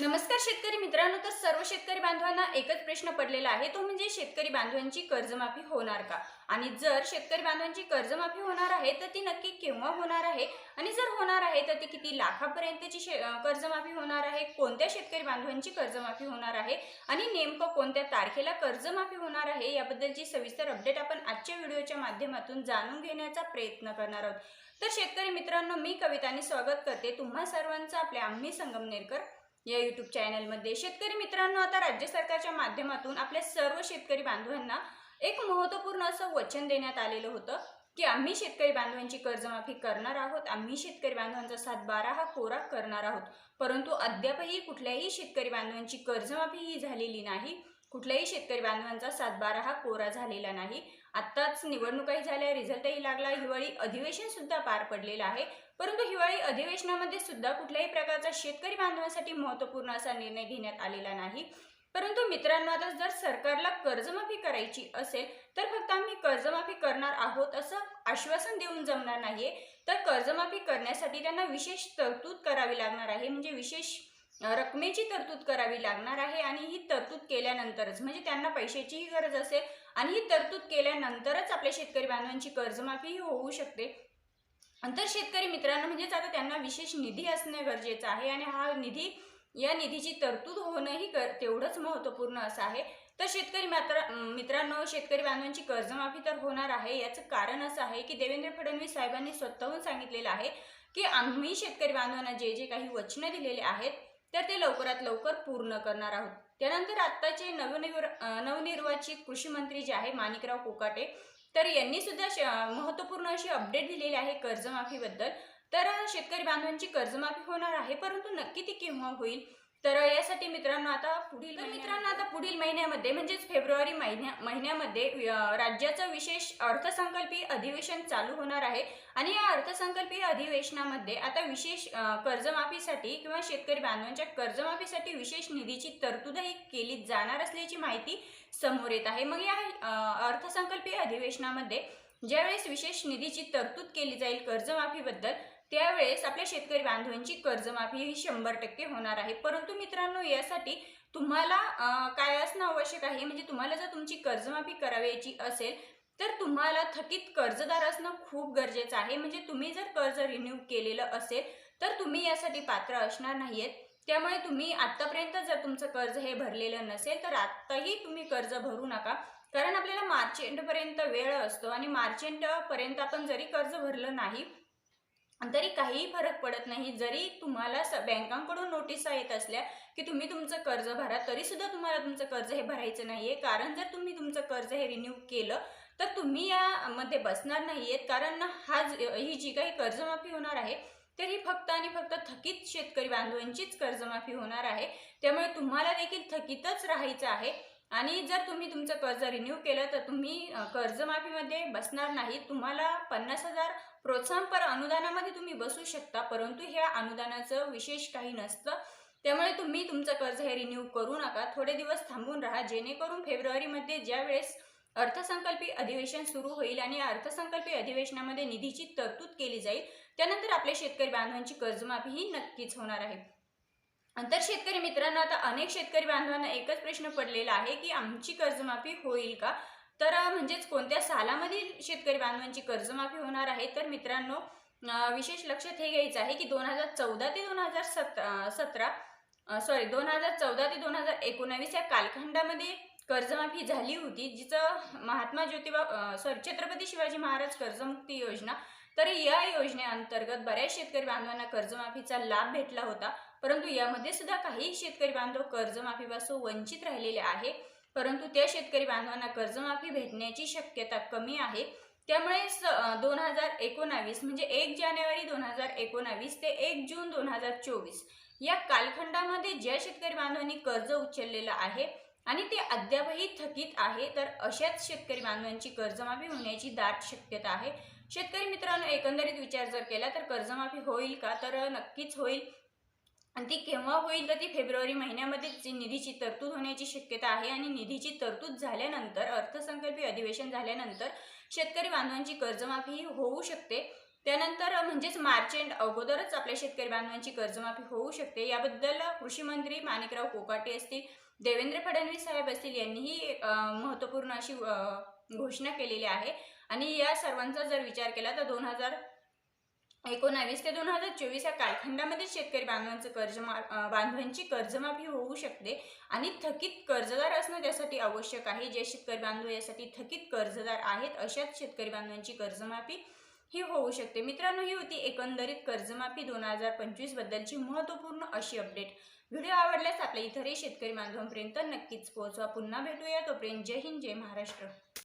नमस्कार शेतकरी मित्रांनो तर सर्व शेतकरी बांधवांना एकच प्रश्न पडलेला आहे तो म्हणजे शेतकरी बांधवांची कर्जमाफी होणार का? आणि जर शेतकरी बांधवांची कर्जमाफी होणार आहे तर ती नक्की केव्हा होणार आहे? आणि जर होणार आहे तर ती किती लाखापर्यंतची शे कर्जमाफी होणार आहे? कोणत्या शेतकरी बांधवांची कर्जमाफी होणार आहे? आणि नेमकं कोणत्या तारखेला कर्जमाफी होणार आहे? याबद्दलची सविस्तर अपडेट आपण आजच्या व्हिडिओच्या माध्यमातून जाणून घेण्याचा प्रयत्न करणार आहोत. तर शेतकरी मित्रांनो मी कवितानी स्वागत करते. तुम्हा सर्वांचं आपल्या आम्ही संगमनेरकर या यूट्यूब चॅनलमध्ये शेतकरी मित्रांनो आता राज्य सरकारच्या माध्यमातून आपल्या सर्व शेतकरी बांधवांना एक महत्त्वपूर्ण असं वचन देण्यात आलेलं होतं की आम्ही शेतकरी बांधवांची कर्जमाफी करणार आहोत आम्ही शेतकरी बांधवांचा सात बारा हा कोरा करणार आहोत. परंतु अद्यापही कुठल्याही शेतकरी बांधवांची कर्जमाफी ही झालेली नाही कुठल्याही शेतकरी बांधवांचा सात बारा हा कोरा झालेला नाही. आत्ताच निवडणुकाही झाल्या रिझल्टही लागला. हिवाळी अधिवेशन सुद्धा पार पडलेलं आहे. परंतु हिवाळी अधिवेशनामध्ये सुद्धा कुठल्याही प्रकारचा शेतकरी बांधवांसाठी महत्त्वपूर्ण असा निर्णय घेण्यात आलेला नाही. परंतु मित्रांनो आता जर सरकारला कर्जमाफी करायची असेल तर फक्त आम्ही कर्जमाफी करणार आहोत असं आश्वासन देऊन जमणार नाहीये. तर कर्जमाफी करण्यासाठी त्यांना विशेष तरतूद करावी लागणार आहे. म्हणजे विशेष रकमेची तरतूद करावी लागणार आहे. आणि ही तरतूद केल्यानंतरच म्हणजे त्यांना पैशाचीही गरज असेल आणि ही तरतूद केल्यानंतरच आपल्या शेतकरी बांधवांची कर्जमाफी ही होऊ शकते. तर शेतकरी मित्रांनो म्हणजेच आता त्यांना विशेष निधी असणं गरजेचं आहे आणि हा निधी या निधीची तरतूद होणंही कर तेवढंच महत्त्वपूर्ण असं आहे. तर शेतकरी मात्र मित्रांनो शेतकरी बांधवांची कर्जमाफी तर होणार आहे. याचं कारण असं आहे की देवेंद्र फडणवीस साहेबांनी स्वतःहून सांगितलेलं आहे की आम्ही शेतकरी बांधवांना जे जे काही वचनं दिलेले आहेत तर ते लवकरात लवकर पूर्ण करणार आहोत. त्यानंतर आत्ताचे नवनिर्व नवनिर्वाचित कृषी मंत्री जे आहे माणिकराव कोकाटे तर यांनी सुद्धा श- महत्त्वपूर्ण अशी अपडेट दिलेली आहे कर्जमाफीबद्दल. तर शेतकरी बांधवांची कर्जमाफी होणार आहे परंतु नक्की ती केव्हा होईल? तर यासाठी मित्रांनो आता पुढील तर मित्रांनो आता पुढील महिन्यामध्ये म्हणजेच फेब्रुवारी महिन्या महिन्यामध्ये राज्याचं विशेष अर्थसंकल्पीय अधिवेशन चालू होणार आहे. आणि या अर्थसंकल्पीय अधिवेशनामध्ये आता विशेष कर्जमाफीसाठी किंवा शेतकरी बांधवांच्या कर्जमाफीसाठी विशेष निधीची तरतूदही केली जाणार असल्याची माहिती समोर येत आहे. मग या अर्थसंकल्पीय अधिवेशनामध्ये ज्यावेळेस विशेष निधीची तरतूद केली जाईल कर्जमाफीबद्दल त्यावेळेस आपल्या शेतकरी बांधवांची कर्जमाफी ही शंभर टक्के होणार आहे. परंतु मित्रांनो यासाठी तुम्हाला काय असणं आवश्यक आहे? म्हणजे तुम्हाला जर तुमची कर्जमाफी करावयाची असेल तर तुम्हाला थकीत कर्जदार असणं खूप गरजेचं आहे. म्हणजे तुम्ही जर कर्ज रिन्यू केलेलं असेल तर तुम्ही यासाठी पात्र असणार नाहीयेत. त्यामुळे तुम्ही आत्तापर्यंत जर तुमचं कर्ज हे भरलेलं नसेल तर आत्ताही तुम्ही कर्ज भरू नका. कारण आपल्याला मार्च एंडपर्यंत वेळ असतो आणि मार्च एंडपर्यंत आपण जरी कर्ज भरलं नाही तरी काहीही फरक पडत नाही. जरी तुम्हाला स बँकांकडून नोटिसा येत असल्या की तुम्ही तुमचं कर्ज भरा तरी सुद्धा तुम्हाला तुमचं कर्ज हे भरायचं नाहीये. कारण जर तुम्ही तुमचं कर्ज हे रिन्यू केलं तर तुम्ही यामध्ये बसणार नाही आहेत कारण हा ज- ही जी काही कर्जमाफी होणार आहे तर ही फक्त आणि फक्त थकीत शेतकरी बांधवांचीच कर्जमाफी होणार आहे. त्यामुळे तुम्हाला देखील थकीतच राहायचं आहे. आणि जर तुम्ही तुमचं कर्ज रिन्यू केलं तर तुम्ही कर्जमाफीमध्ये बसणार नाही तुम्हाला पन्नास हजार प्रोत्साहनपर अनुदानामध्ये तुम्ही बसू शकता परंतु ह्या अनुदानाचं विशेष काही नसतं. त्यामुळे तुम्ही तुमचं कर्ज हे रिन्यू करू नका. थोडे दिवस थांबून राहा. जेणेकरून फेब्रुवारीमध्ये ज्या वेळेस अर्थसंकल्पीय अधिवेशन सुरू होईल आणि अर्थसंकल्पी अर्थसंकल्पीय अधिवेशनामध्ये निधीची तरतूद केली जाईल त्यानंतर आपल्या शेतकरी बांधवांची कर्जमाफी ही नक्कीच होणार आहे. तर शेतकरी मित्रांनो आता अनेक शेतकरी बांधवांना एकच प्रश्न पडलेला आहे की आमची कर्जमाफी होईल का? तर म्हणजेच कोणत्या सालामधील शेतकरी बांधवांची कर्जमाफी होणार आहे? तर मित्रांनो विशेष लक्षात हे घ्यायचं आहे की दोन हजार चौदा ते दोन हजार सत सतरा सॉरी दोन हजार चौदा ते दोन हजार एकोणावीस या कालखंडामध्ये कर्जमाफी झाली होती जिचं महात्मा ज्योतिबा सॉरी छत्रपती शिवाजी महाराज कर्जमुक्ती योजना तर या योजनेअंतर्गत बऱ्याच शेतकरी बांधवांना कर्जमाफीचा लाभ भेटला होता. परंतु यामध्ये सुद्धा काही शेतकरी बांधव कर्जमाफीपासून वंचित राहिलेले आहे. परंतु त्या शेतकरी बांधवांना कर्जमाफी भेटण्याची शक्यता कमी आहे. त्यामुळे दोन हजार एकोणावीस म्हणजे एक जानेवारी दोन हजार एकोणावीस ते एक जून दोन हजार चोवीस या कालखंडामध्ये ज्या शेतकरी बांधवांनी कर्ज उचललेलं आहे आणि ते अद्यापही थकीत आहे तर अशाच शेतकरी बांधवांची कर्जमाफी होण्याची दाट शक्यता आहे. शेतकरी मित्रांनो एकंदरीत विचार जर केला तर कर्जमाफी होईल का? तर नक्कीच होईल. आणि ती केव्हा होईल? तर ती फेब्रुवारी महिन्यामध्ये जी निधीची तरतूद होण्याची शक्यता आहे आणि निधीची तरतूद झाल्यानंतर अर्थसंकल्पीय अधिवेशन झाल्यानंतर शेतकरी बांधवांची कर्जमाफी होऊ शकते. त्यानंतर म्हणजेच मार्च एंड अगोदरच आपल्या शेतकरी बांधवांची कर्जमाफी होऊ शकते. याबद्दल कृषी मंत्री माणिकराव कोकाटे असतील देवेंद्र फडणवीस साहेब असतील यांनीही महत्त्वपूर्ण अशी घोषणा केलेली आहे. आणि या सर्वांचा जर विचार केला तर दोन हजार एकोणावीस ते दोन हजार चोवीस या कालखंडामध्ये शेतकरी बांधवांचं कर्ज बांधवांची कर्जमाफी होऊ शकते. आणि थकीत कर्जदार असणं त्यासाठी आवश्यक आहे. जे शेतकरी बांधव यासाठी थकीत कर्जदार आहेत अशाच शेतकरी बांधवांची कर्जमाफी ही होऊ शकते. मित्रांनो ही होती एकंदरीत कर्जमाफी दोन हजार पंचवीस बद्दलची महत्त्वपूर्ण अशी अपडेट. व्हिडिओ आवडल्यास आपल्या इतरही शेतकरी बांधवांपर्यंत नक्कीच पोहोचवा. पुन्हा भेटूया तोपर्यंत जय हिंद जय महाराष्ट्र.